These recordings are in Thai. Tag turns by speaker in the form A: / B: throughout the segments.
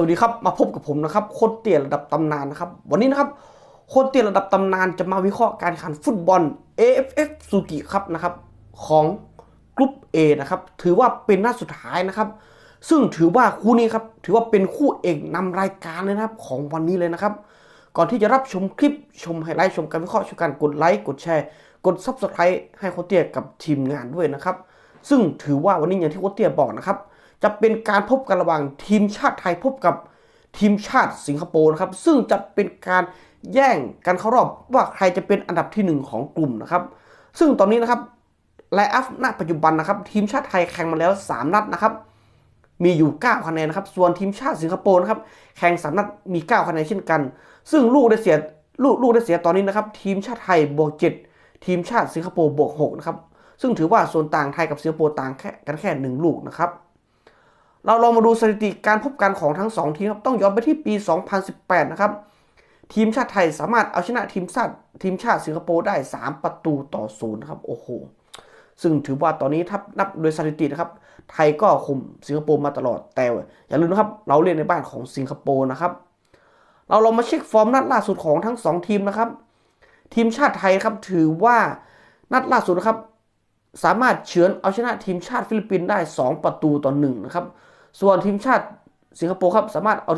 A: วัสดีครับมาพบกับผมนะครับโคตรเตี้ยระดับตำนานนะครับ วันนี้นะครับโคตรเตี้ยระดับตำนานจะมาวิเคราะห์การแข่งฟุตบอล AFF ซูกิครับนะครับของกลุ่ม A นะครับถือว่าเป็นนัดสุดท้ายนะครับ ซึ่งถือว่าคู่นี้ครับถือว่าเป็นคู่เอกนำรายการเลยนะครับของวันนี้เลยนะครับ ก่อนที่จะรับชมคลิปชมไฮไลท์ชมการวิเคราะห์ชมการกดไลค์กดแชร์ กด Subscribe ให้โคตรเตี้ยกับทีมงานด้วยนะครับ ซึ่งถือว่าวันนี้อย่างที่โคตรเตี้ยบอกนะครับ จะเป็นการพบกันระหว่างทีมชาติไทยพบกับทีมชาติสิงคโปร์นะครับ ซึ่งจะเป็นการแย่งกันเข้ารอบว่าใครจะเป็นอันดับที่หนึ่งของกลุ่มนะครับ ซึ่งตอนนี้นะครับไลอัฟณปัจจุบันนะครับ ทีมชาติไทยแข่งมาแล้ว 3 นัดนะครับ มีอยู่ 9 คะแนนนะครับ ส่วนทีมชาติสิงคโปร์นะครับ แข่งสามนัดมี 9 คะแนนเช่นกัน ซึ่งลูกได้เสียลูกลูกได้เสียตอนนี้นะครับ ทีมชาติไทยบวก7ทีมชาติสิงคโปร์บวก6นะครับ ซึ่งถือว่าส่วนต่างไทยกับสิงคโปร์ต่างแค่กันแค่ 1 ลูกนะครับ เราลองมาดูสถิติการพบกันของทั้ง 2 ทีมครับต้องย้อนไปที่ปี 2018 นะครับ ทีมชาติไทยสามารถเอาชนะทีมชาติทีมชาติสิงคโปร์ได้ 3 ประตูต่อศูนย์นะครับโอ้โหซึ่งถือว่าตอนนี้ถ้านับโดยสถิตินะครับ ไทยก็คุมสิงคโปร์มาตลอดแต่อย่าลืมนะครับ เราเล่นในบ้านของสิงคโปร์นะครับ เราลองมาเช็คฟอร์มนัดล่าสุดของทั้ง 2 ทีมนะครับ ทีมชาติไทยครับถือว่านัดล่าสุดนะครับ สามารถเฉือนเอาชนะทีมชาติฟิลิปปินส์ได้ 2 ประตูต่อ1นะครับ ส่วนทีมชาติสิงคโปร์ครับสามารถเอา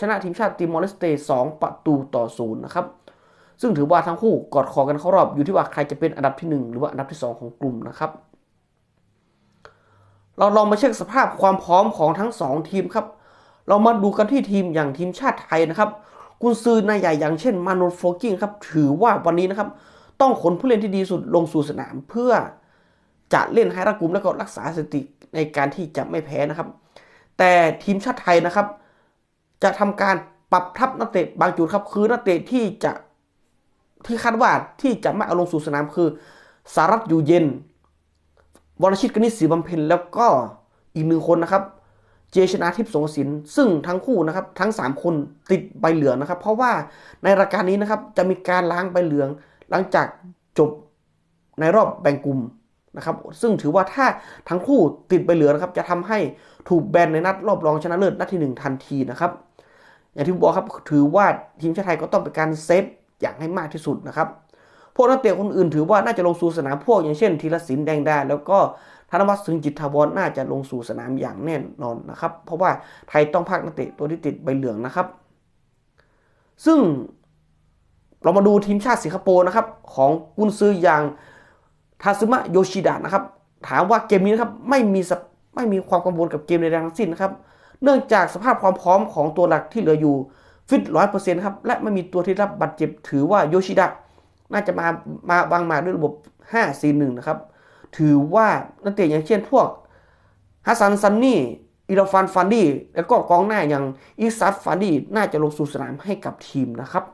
A: ชนะทีมชาติติมอร์เลสเต2ประตูต่อ0นย์นะครับ ซึ่งถือว่าทั้งคู่กอดคอกันเข้ารอบอยู่ที่ว่าใครจะเป็นอันดับที่ 1 หรือว่าอันดับที่ 2 ของกลุ่มนะครับ เราลองมาเช็คสภาพความพร้อมของทั้ง 2 ทีมครับ เรามาดูกันที่ทีมอย่างทีมชาติไทยนะครับ กุนซือนายใหญ่อย่างเช่นมานูโฟกิ้งครับถือว่าวันนี้นะครับ ต้องขนผู้เล่นที่ดีสุดลงสู่สนามเพื่อจะเล่นให้รัดกุมและก็รักษาสติในการที่จะไม่แพ้นะครับ แต่ทีมชาติไทยนะครับ จะทำการปรับทัพนักเตะบางจุดครับ คือนักเตะที่จะที่คาดว่าที่จะไม่เอาลงสู่สนามคือสารัตอยู่เย็น วรชิตกนิษฐ์ศรีบำเพ็ญแล้วก็อีกหนึ่งคนนะครับ เจชนาทิพย์สงสินซึ่งทั้งคู่นะครับ ทั้ง 3 คนติดใบเหลืองนะครับ เพราะว่าในรายการนี้นะครับจะมีการล้างใบเหลือง หลังจากจบในรอบแบ่งกลุ่ม นะครับซึ่งถือว่าถ้าทั้งคู่ติดใบเหลืองนะครับจะทำให้ถูกแบนในนัดรอบรองชนะเลิศนัดที่ 1 ทันทีนะครับ อย่างที่ผมบอกครับถือว่าทีมชาติไทยก็ต้องเป็นการเซฟอย่างให้มากที่สุดนะครับพวกนักเตะคนอื่นถือว่าน่าจะลงสู่สนามพวกอย่างเช่นธีรศิลป์แดงดาแล้วก็ธนวัฒน์สึงจิตทวรน่าจะลงสู่สนามอย่างแน่นอนนะครับ เพราะว่าไทยต้องพักนักเตะตัวที่ติดใบเหลืองนะครับ ซึ่งเรามาดูทีมชาติสิงคโปร์นะครับของกุนซืออย่าง ทาซึมะโยชิดะนะครับ ถามว่าเกมนี้นะครับไม่มีไม่มีความกังวลกับเกมในแรงทั้งสิ้นนะครับ เนื่องจากสภาพความพร้อมของตัวหลักที่เหลืออยู่ฟิตร้อยเปอร์เซ็นต์ครับและไม่มีตัวที่รับบาดเจ็บถือว่าโยชิดะน่าจะมามาวางมาด้วยระบบ5-4-1นะครับ ถือว่านักเตะอย่างเช่นพวกฮัสซันซันนี่อิราฟานฟันดี้แล้วก็กองหน้าอย่างอิซัตฟันดี้น่าจะลงสู่สนามให้กับทีมนะครับ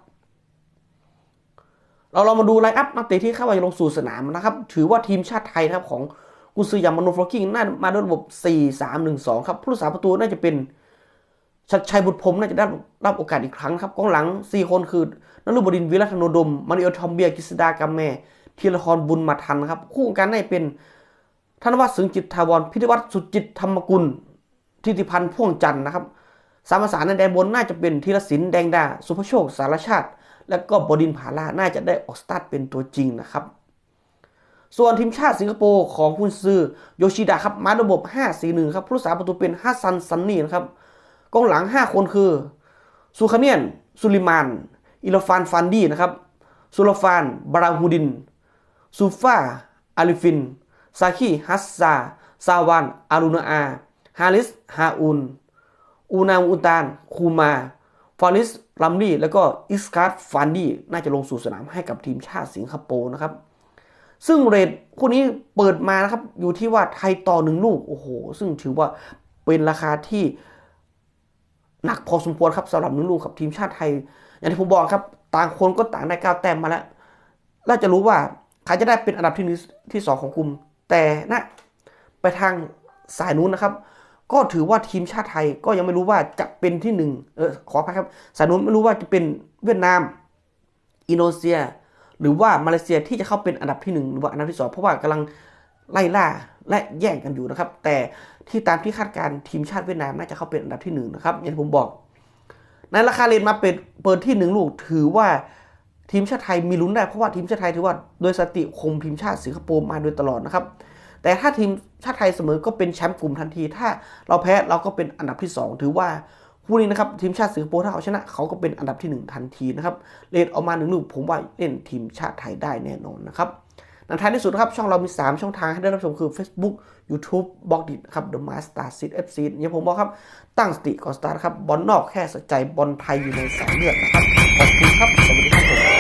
A: เราเรามาดูไลน์อัพนักเตะที่เข้ามาลงสู่สนามนะครับ ถือว่าทีมชาติไทยนะครับของกุนซือยามานูฟลอกิ้งน่ามาด้วยระบบ 4-3-1-2 ครับ ผู้รักษาประตูน่าจะเป็นชัดชัยบุตรพรมน่าจะได้รับโอกาสอีกครั้งครับกองหลัง 4 คนคือนรุบดินวิรัตโนดม มาริโอทอมเบียกิสดากามแม่ธีรทรบุญมาทันครับ คู่กันได้เป็นธนวัฒน์สึงจิตทาวรพิทวัฒน์สุจิตธรรมกุลทิติพันธ์พ่วงจันทร์นะครับสามภาษาในแดนบนน่าจะเป็นธีรศิลป์แดงดา สุภโชคสารชาติ และก็บดินผาลาน่าจะได้ออกสตาร์ทเป็นตัวจริงนะครับ ส่วนทีมชาติสิงคโปร์ของคุณซือโยชิดะครับมาระบบ 5-4-1 ครับผู้รักษาประตูเป็นฮัสซันซันนี่นะครับกองหลัง 5 คนคือซูคาเนียนสุลิมานอิลฟานฟันดีนะครับสุลฟานบราฮูดินซูฟาอาลิฟินซาคีฮัสซาซาวานอารุนาอาฮาริสฮาอุนอูนามอุตานคูมา ฟอริสลัมลี่แล้วก็อิสการ์ดฟันดี้น่าจะลงสู่สนามให้กับทีมชาติสิงคโปร์นะครับ ซึ่งเรทคู่นี้เปิดมานะครับ อยู่ที่ว่าไทยต่อหนึ่งลูก โอ้โห ซึ่งถือว่าเป็นราคาที่หนักพอสมควรครับสำหรับหนึ่งลูกกับทีมชาติไทย อย่างที่ผมบอกครับ ต่างคนก็ต่างได้ก้าวแต้มมาแล้วเราจะรู้ว่าใครจะได้เป็นอันดับที่นึ่ที่สองของกลุ่ม แต่นะไปทางสายนู้นนะครับ ก็ถือว่าทีมชาติไทยก็ยังไม่รู้ว่าจะเป็นที่หนึ่งเออขออภัยครับสายนู้นไม่รู้ว่าจะเป็นเวียดนาม อินโดนีเซีย หรือว่ามาเลเซียที่จะเข้าเป็นอันดับที่หนึ่งหรือว่าอันดับที่สองเพราะว่ากำลังไล่ล่าและแย่งกันอยู่นะครับ แต่ที่ตามที่คาดการทีมชาติเวียดนามน่าจะเข้าเป็นอันดับที่1นะครับอย่างที่ผมบอก ในราคาเลนมาเปิดเปิดที่หนึ่งลูกถือว่าทีมชาติไทยมีลุ้นได้เพราะว่าทีมชาติไทยถือว่าโดยสติคมทีมชาติสิงคโปร์มาโดยตลอดนะครับ แต่ถ้าทีม ชาติไทยเสมอก็เป็นแชมป์กลุ่มทันที ถ้าเราแพ้เราก็เป็นอันดับที่ 2 ถือว่าคู่นี้นะครับทีมชาติสิงคโปร์ถ้าเขาชนะ เขาก็เป็นอันดับที่ 1 ทันทีนะครับเลนออกมาหนึ่งลูกผมว่าเล่นทีมชาติไทยได้แน่นอนนะครับในท้ายที่สุดครับช่องเรามี 3 ช่องทางให้ได้รับชมคือ Facebook YouTube บล็อกดิครับ The Master Seed FC อย่างผมบอกครับ ตั้งสติก่อนสตาร์ทครับบอลนอกแค่สนใจบอลไทยอยู่ในสายเลือดนะครับขอบคุณครับสวัสดีครับผม